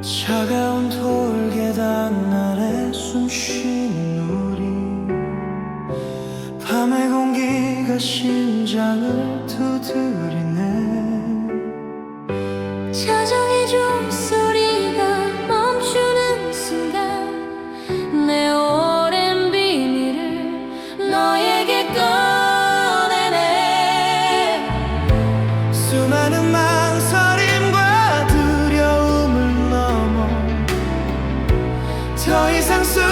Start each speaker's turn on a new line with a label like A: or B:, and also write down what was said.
A: 차가운 돌계단 아래 숨쉬는 우리. 밤의 공기가 심장을 두드리네.
B: 자정의 종소리가 멈추는 순간 내 오랜 비밀을 너에게 꺼내네.
A: 수많은 망 thời gian xưa